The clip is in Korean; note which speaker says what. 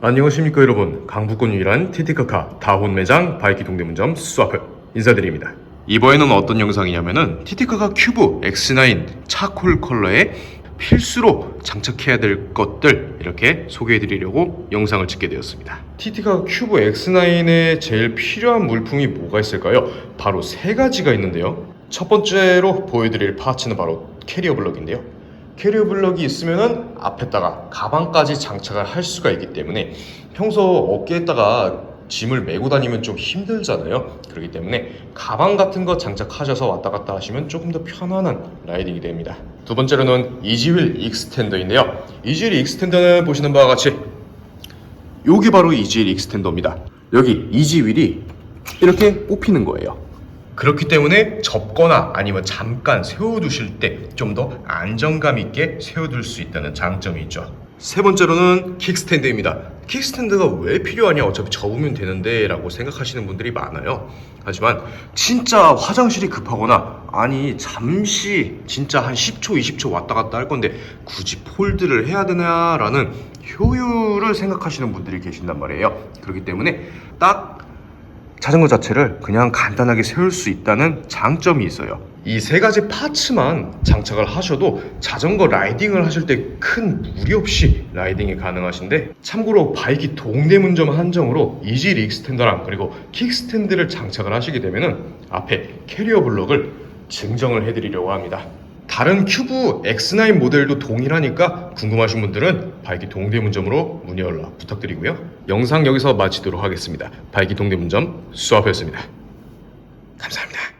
Speaker 1: 안녕하십니까 여러분. 강북권 유일한 티티카카 다혼 매장 바이키 동대문점 수아프 인사드립니다. 이번에는 어떤 영상이냐면은 티티카카 큐브 X9 차콜 컬러에 필수로 장착해야 될 것들 이렇게 소개해 드리려고 영상을 찍게 되었습니다. 티티카카 큐브 X9에 제일 필요한 물품이 뭐가 있을까요? 바로 세 가지가 있는데요. 첫 번째로 보여드릴 파츠는 바로 캐리어 블럭인데요 캐리어 블럭이 있으면은 앞에다가 가방까지 장착을 할 수가 있기 때문에 평소 어깨에다가 짐을 메고 다니면 좀 힘들잖아요. 그렇기 때문에 가방 같은 거 장착하셔서 왔다 갔다 하시면 조금 더 편안한 라이딩이 됩니다. 두 번째로는 이지휠 익스텐더인데요. 이지휠 익스텐더는 보시는 바와 같이 요게 바로 이지휠 익스텐더입니다. 여기 이지휠이 이렇게 뽑히는 거예요. 그렇기 때문에 접거나 아니면 잠깐 세워두실 때 좀 더 안정감 있게 세워둘 수 있다는 장점이 있죠. 세 번째로는 킥스탠드입니다. 킥스탠드가 왜 필요하냐? 어차피 접으면 되는데 라고 생각하시는 분들이 많아요. 하지만 진짜 화장실이 급하거나 아니 잠시 진짜 한 10초, 20초 왔다 갔다 할 건데 굳이 폴드를 해야 되냐라는 효율을 생각하시는 분들이 계신단 말이에요. 그렇기 때문에 딱 자전거 자체를 그냥 간단하게 세울 수 있다는 장점이 있어요. 이 세 가지 파츠만 장착을 하셔도 자전거 라이딩을 하실 때 큰 무리 없이 라이딩이 가능하신데 참고로 바이키 동대문점 한정으로 이지 릭 스탠더랑 그리고 킥 스탠드를 장착을 하시게 되면은 앞에 캐리어 블럭을 증정을 해드리려고 합니다. 다른 큐브 X9 모델도 동일하니까 궁금하신 분들은 바이키 동대문점으로 문의 연락 부탁드리고요. 영상 여기서 마치도록 하겠습니다. 바이키 동대문점 수업이었습니다. 감사합니다.